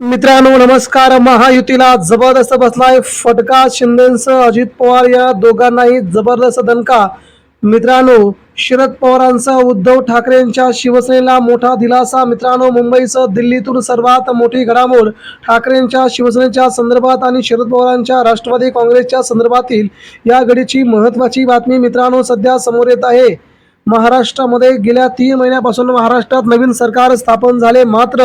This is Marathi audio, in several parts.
मित्रांनो नमस्कार. महायुतीला जबरदस्त बसलाय फटका शिंदेसह अजित पवार. या दोघांनाही जबरदस्त दणका. मित्रांनो शरद पवारांसह उद्धव ठाकरेंच्या शिवसेनेला मोठा दिलासा. मित्रांनो मुंबईसह दिल्लीतून सर्वात मोठी घडामोड ठाकरेंच्या शिवसेनेच्या संदर्भात आणि शरद पवारांच्या राष्ट्रवादी काँग्रेसच्या संदर्भातील या घडीची महत्त्वाची बातमी मित्रांनो सध्या समोर येत आहे. महाराष्ट्रामध्ये गेल्या तीन महिन्यापासून महाराष्ट्रात नवीन सरकार स्थापन झाले. मात्र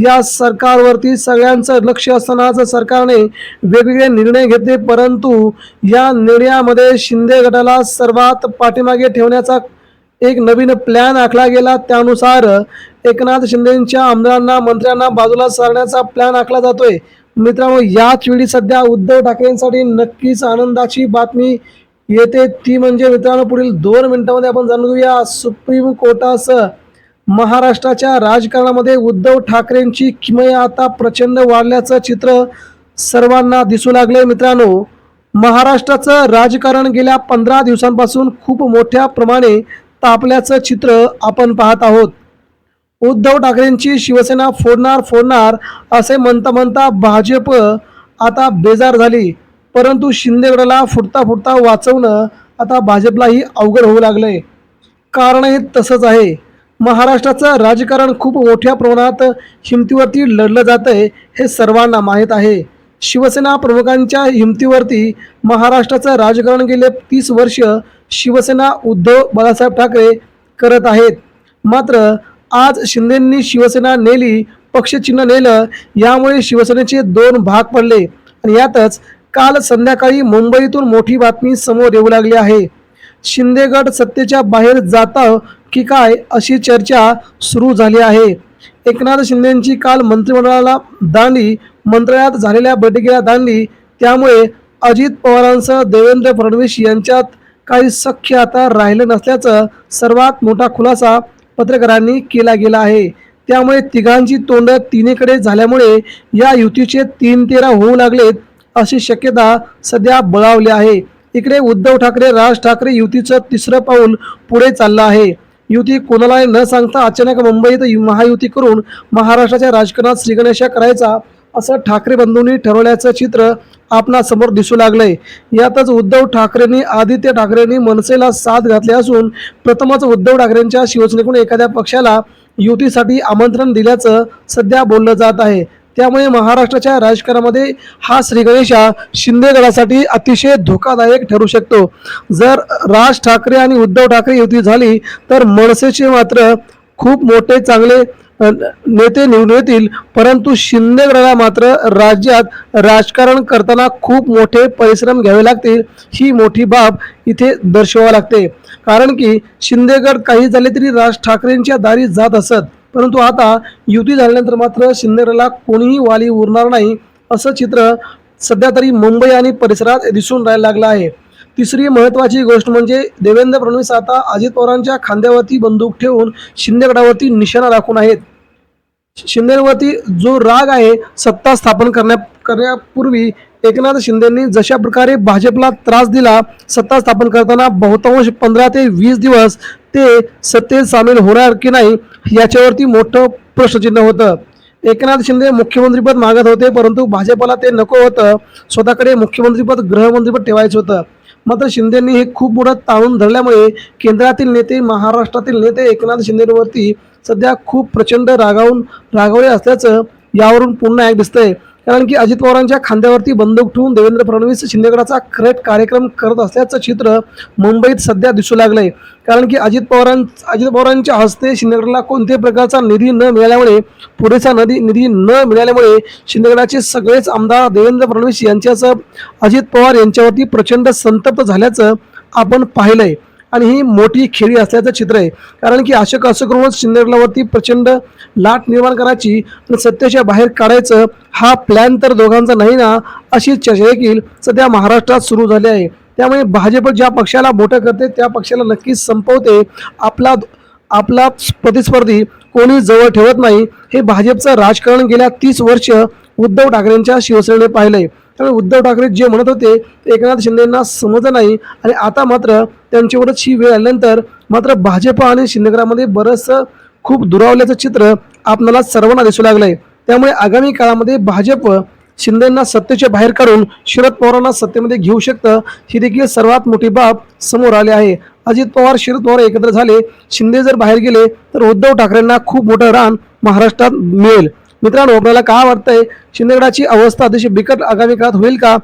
या सरकारवरती सगळ्यांचं लक्ष असतानाच सरकारने वेगवेगळे निर्णय घेतले. परंतु या निर्णयामध्ये शिंदे गटाला सर्वात पाठीमागे ठेवण्याचा एक नवीन प्लॅन आखला गेला. त्यानुसार एकनाथ शिंदेच्या आमदारांना मंत्र्यांना बाजूला सारण्याचा प्लॅन आखला जातोय. मित्रांनो याच वेळी सध्या उद्धव ठाकरेंसाठी नक्कीच आनंदाची बातमी येते ती म्हणजे मित्रांनो पुढील दोन मिनिटांमध्ये आपण जाणून घेऊया. सुप्रीम कोर्टासह महाराष्ट्राच्या राजकारणामध्ये उद्धव ठाकरेंची किमया आता प्रचंड वाढल्याचं चित्र सर्वांना दिसू लागले मित्रांनो. महाराष्ट्राचं राजकारण गेल्या पंधरा दिवसांपासून खूप मोठ्या प्रमाणे तापल्याचं चित्र आपण पाहत आहोत. उद्धव ठाकरेंची शिवसेना फोडणार फोडणार असे म्हणता म्हणता भाजप आता बेजार झाली. परंतु शिंदेगडाला फुटता फुटता वाचवणं आता भाजपलाही अवघड होऊ लागलंय. कारणही तसंच आहे. महाराष्ट्राचं राजकारण खूप मोठ्या प्रमाणात हिमतीवरती लढलं जात आहे हे सर्वांना माहीत आहे. शिवसेना प्रमुखांच्या हिमतीवरती महाराष्ट्राचं राजकारण गेले तीस वर्ष शिवसेना उद्धव बाळासाहेब ठाकरे करत आहेत. मात्र आज शिंदेंनी शिवसेना नेली पक्षचिन्ह नेलं यामुळे शिवसेनेचे दोन भाग पडले. आणि यातच काल संध्याकाळी मुंबईतून मोठी बातमी समोर येऊ लागली आहे. शिंदे गट सत्तेच्या बाहेर जाता की काय अशी चर्चा सुरू झाली आहे. एकनाथ शिंदेची काल मंत्रिमंडळाला दांडी मंत्रालयात झालेल्या बैठकीला दांडी त्यामुळे अजित पवारांसह देवेंद्र फडणवीस यांच्यात काही सख्य आता राहिलं नसल्याचं सर्वात मोठा खुलासा पत्रकारांनी केला गेला आहे. त्यामुळे तिघांची तोंड तिन्हीकडे झाल्यामुळे या युतीचे तीन तेरा होऊ लागलेत. अशी शक्यता सध्या बळावली आहे. इकडे उद्धव ठाकरे राज ठाकरे युतीचं तिसरं पाऊल पुढे चाललं आहे. युती कोणालाही न सांगता अचानक मुंबईत महायुती करून महाराष्ट्राच्या राजकारणात श्रीगणेशा करायचा असं ठाकरे बंधूंनी ठरवल्याचं चित्र आपणासमोर दिसू लागलंय. यातच उद्धव ठाकरेंनी आदित्य ठाकरेंनी मनसेला साथ घातली असून प्रथमच उद्धव ठाकरेंच्या शिवसेनेकडून एखाद्या पक्षाला युतीसाठी आमंत्रण दिल्याचं सध्या बोललं जात आहे. त्यामुळे महाराष्ट्राच्या राजकारणामध्ये हा श्रीगणेश हा शिंदेगडासाठी अतिशय धोकादायक ठरू शकतो. जर राज ठाकरे आणि उद्धव ठाकरे युती झाली तर मनसेचे मात्र खूप मोठे चांगले नेते निवडून येतील. परंतु शिंदेगडाला मात्र राज्यात राजकारण करताना खूप मोठे परिश्रम घ्यावे लागतील ही मोठी बाब इथे दर्शवावी लागते. कारण की शिंदेगड काही झाले तरी राज ठाकरेंच्या दारी जात असत. परंतु आता युती झाल्यानंतर मात्र शिंदेला कोणीही वाली उरणार नाही असं चित्र सध्या तरी मुंबई आणि परिसरात दिसून राहायला लागलं आहे. तिसरी महत्त्वाची गोष्ट म्हणजे देवेंद्र फडणवीस आता अजित पवारांच्या खांद्यावरती बंदूक ठेवून शिंदेगडावरती निशाणा राखून आहेत. शिंदेवरती जो राग आहे सत्ता स्थापन करण्या करण्यापूर्वी एकनाथ शिंदेंनी जशा प्रकारे भाजपला त्रास दिला सत्ता स्थापन करताना बहुतांश पंधरा ते वीस दिवस ते सत्तेत सामील होणार की नाही याच्यावरती मोठं प्रश्नचिन्ह होतं. एकनाथ शिंदे मुख्यमंत्रीपद मागत होते परंतु भाजपला ते नको होतं. स्वतःकडे मुख्यमंत्रीपद गृहमंत्रीपद ठेवायचं होतं. मात्र शिंदेंनी हे खूप मोठं ताळून धरल्यामुळे केंद्रातील नेते महाराष्ट्रातील नेते एकनाथ शिंदेवरती सध्या खूप प्रचंड रागावून रागावले असल्याचं यावरून पुन्हा एक दिसतंय. कारण की अजित पवारांच्या खांद्यावरती बंदूक ठेवून देवेंद्र फडणवीस शिंदेगडाचा खरेट कार्यक्रम करत असल्याचं चित्र मुंबईत सध्या दिसू लागलंय. कारण की अजित पवारां अजित पवारांच्या हस्ते शिंदेगडला कोणत्याही प्रकारचा निधी न मिळाल्यामुळे पुरेसा नदी निधी न मिळाल्यामुळे शिंदेगडाचे सगळेच आमदार देवेंद्र फडणवीस यांच्यासह अजित पवार यांच्यावरती प्रचंड संतप्त झाल्याचं आपण पाहिलंय. आणि ही मोठी खेळी असल्याचं चित्र आहे. कारण की अशोक असं करूनच सिंदरलावरती प्रचंड लाट निर्माण करायची आणि सत्तेच्या बाहेर काढायचं हा प्लॅन तर दोघांचा नाही ना अशी चर्चा देखील सध्या महाराष्ट्रात सुरू झाली आहे. त्यामुळे भाजप ज्या पक्षाला मोठं करते त्या पक्षाला नक्कीच संपवते. आपला आपला प्रतिस्पर्धी कोणी जवळ ठेवत नाही. हे भाजपचं राजकारण गेल्या तीस वर्ष उद्धव ठाकरेंच्या शिवसेनेने पाहिलंय. त्यामुळे उद्धव ठाकरे जे म्हणत होते ते एकनाथ शिंदेंना समजलं नाही. आणि आता मात्र त्यांच्यावरच ही वेळ आल्यानंतर मात्र भाजप आणि शिंदेगडामध्ये बरंचसं खूप दुरावल्याचं चित्र आपणाला सर्वांना दिसू लागलंय. त्यामुळे आगामी काळामध्ये भाजप शिंदेंना सत्तेच्या बाहेर काढून शरद पवारांना सत्तेमध्ये घेऊ शकतं ही देखील सर्वात मोठी बाब समोर आली आहे. अजित पवार शरद पवार एकत्र झाले. शिंदे जर बाहेर गेले तर उद्धव ठाकरेंना खूप मोठं रान महाराष्ट्रात मिळेल. मित्रांनो आपल्याला काय वाटतंय? शिंदेगडाची अवस्था अतिशय बिकट आगामी काळात होईल का?